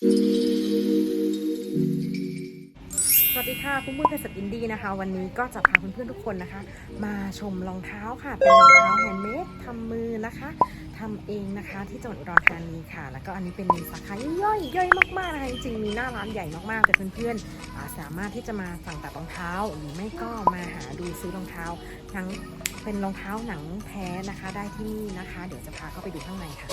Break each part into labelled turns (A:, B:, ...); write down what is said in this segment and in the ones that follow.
A: สวัสดีค่ะคุณเพื่อนเพชรอินดี้นะคะ วันนี้ก็จะพาเพื่อนๆทุกคนนะคะ มาชมรองเท้าค่ะ เป็นรองเท้าแฮนด์เมดทำมือนะคะทำเองนะคะที่จังหวัดอุดรธานีค่ะ แล้วก็อันนี้เป็นสาขาย่อยย่อยมากๆนะคะจริงๆมีหน้าร้านใหญ่มากๆแต่เพื่อนๆสามารถที่จะมาสั่งตัดรองเท้าหรือไม่ก็มาหาดูซื้อรองเท้า ทั้งเป็นรองเท้าหนังแท้นะคะ ได้ที่นี่นะคะ เดี๋ยวจะพาเข้าไปดูข้างในค่ะ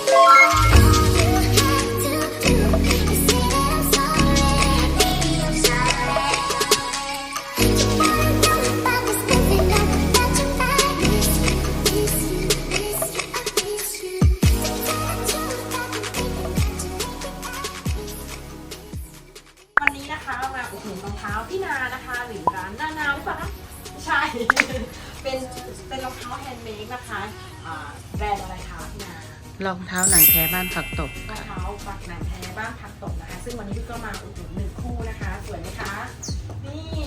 A: วันนี้นะคะมาอุดหนุนรองเท้าพี่นานะคะหรือร้านนานาหรือเปล่าคะไม่ใช่ เป็นเป็นรองเท้าแฮนด์เมดนะคะอ่าแบรนด์อะไรคะพี่นา ร
B: องเท้าหนังแท้บ้านผักตบ
A: รอง
B: ค่ะ
A: เท้าปักหนังแท้บ้านพักตกนะคะ ซึ่งวันนี้พี่ก็มาอุดหนุนหนึ่งคู่นะคะ สวยไหมคะ นี่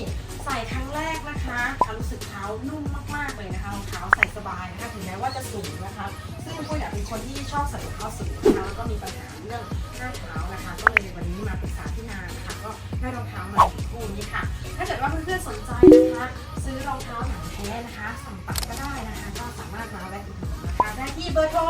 A: ใส่ครั้งแรกนะคะรู้สึกเท้านุ่มมากๆเลยนะคะรองเท้าใส่สบายนะคะถึงแม้ว่าจะสูงนะคะ ซึ่งปุ้ยเนี่ยเป็นคนที่ชอบใส่รองเท้าสูงนะคะแล้วก็มีปัญหาเรื่องหน้าเท้านะคะ ก็เลยวันนี้มาปรึกษาพี่นานะคะก็ได้รองเท้ามาหนึ่งคู่นี้ค่ะ ถ้าเกิดว่าเพื่อนๆสนใจนะคะ ซื้อรองเท้าหนังแท้นะคะสั่งตัดก็ได้นะคะ ก็สามารถมาแวะอุดหนุนนะคะได้ที่เบอร์โทร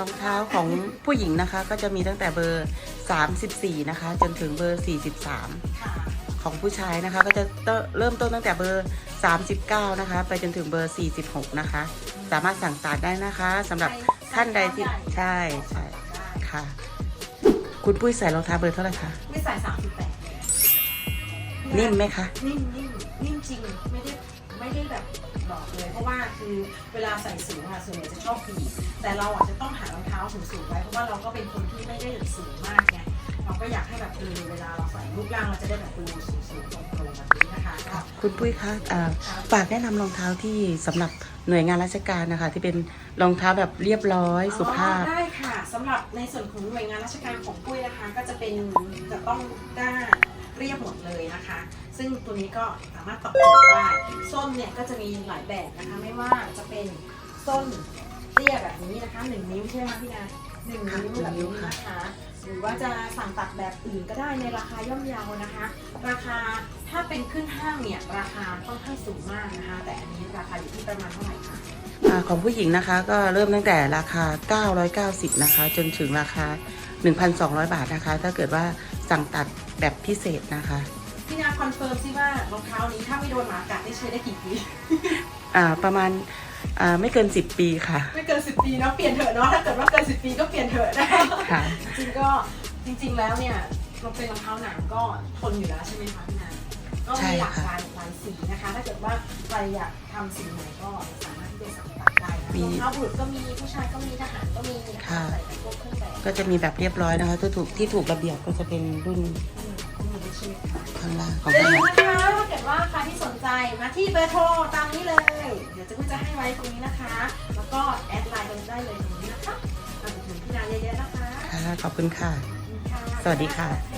A: รองเท้า
B: ของผู้หญิงนะคะก็จะมีตั้งแต่เบอร์ 34 นะคะ จนถึงเบอร์ 43
A: ค่ะ
B: ของผู้ชายนะคะ ก็จะเริ่มต้นตั้งแต่เบอร์ 39 นะคะ ไปจนถึงเบอร์ 46 นะคะ สามารถสั่งตัดได้นะคะสำหรับท่านใดที่ใช่ใช่ค่ะ คุณปุ้ยใส่รองเท้าเบอร์เท่าไหร่คะ
A: ไม่ใส่สามสิบแปด
B: นิ่มไหมคะ
A: นิ่มนิ่มนิ่มจริงไม่ได้ ไม่ได้แบบบอกเลยเพราะว่าคือเวลาใส่สูงอะส่วนใหญ่จะชอบผีบแต่เราอาจจะต้องหารองเท้าสูงสูงๆไว้เพราะว่าเราก็เป็นคนที่ไม่ได้สูงมากไงเราก็อยากให้แบบเออเวลาเราใส่รูปร่างเราจะได้แบบดูสูงสูงๆตรงๆแบบนี้นะคะก็
B: คุณปุ้ยคะอ่าฝากแนะนำรองเท้าที่สำหรับหน่วยงานราชการนะคะ ที่เป็นรองเท้าแบบเรียบร้อยสุภาพ
A: อ๋อได้ค่ะสำหรับในส่วนของหน่วยงานราชการของปุ้ยนะคะ ก็จะเป็นจะต้องด้าน เรียบหมดเลยนะคะ ซึ่งตัวนี้ก็สามารถตอบโจทย์ได้ส้นเนี่ยก็จะมีหลายแบบนะคะ ไม่ว่าจะเป็นส้นเตี้ยแบบนี้นะคะหนึ่งนิ้วใช่ไหมพี่นาหนึ่งนิ้วแบบนี้นะคะ หรือว่าจะสั่งตัดแบบอื่นก็ได้ในราคาย่อมเยาวนะคะ ราคาถ้าเป็นขึ้นห้างเนี่ยราคาค่อนข้างสูงมากนะคะ แต่อันนี้ราคาอยู่ที่ประมาณเท่าไหร่คะ
B: อาของผู้หญิงนะคะ ก็เริ่มตั้งแต่ราคา 990 นะคะ จนถึงราคา 1,200 บาทนะคะ ถ้าเกิดว่าสั่งตัดแบบพิเศษนะคะ
A: พี่นาคอนเฟิร์มซิว่ารองเท้านี้ถ้าไม่โดนหมากัดได้ใช้ได้กี่ปี
B: อ่าประมาณอ่าไม่เกิน 10 ปีค่ะ
A: ไม่เกิน 10 ปีเนาะเปลี่ยนเถอะเนาะถ้าเกิดว่าเกิน 10 ปีก็เปลี่ยนเถอะนะ
B: ค่ะ
A: จริงๆก็จริง ๆ แล้วเนี่ยเราเป็นรองเท้าหนังก็ทนอยู่แล้วใช่ไหมคะพี่นาก็
B: ใช่
A: มีหลาก
B: ค่ะ
A: หลายหลายสีนะคะ ถ้าเกิดว่าใครอยากทำสีไหนก็สามารถที่จะสั่งตัดได้นะรองเท้าบุรุษก็มีผู้ชายก็มีทหารก็มีนะคะใส่กับพวกเครื่องแบบ
B: ก็จะมีแบบเรียบร้อยนะคะที่ถูกที่ถูกระเบียบก็จะเป็นรุ่น
A: อืมมีใช่ไหมคะ
B: ข้างล่างของ
A: อย่า
B: ข้าง
A: ลืม
B: ล่าง
A: นะคะถ้าเกิดว่าใครที่สนใจมาที่เบอร์โทรตามนี้เลย เดี๋ยวจะพูดจะให้ไว้ตรงนี้นะคะ แล้วก็แอดไลน์กันได้เลยตรงนี้นะคะมาถึงพี่นาเยอะๆนะคะ
B: ค่ะขอบคุณค่ะ สวัสดีค่ะ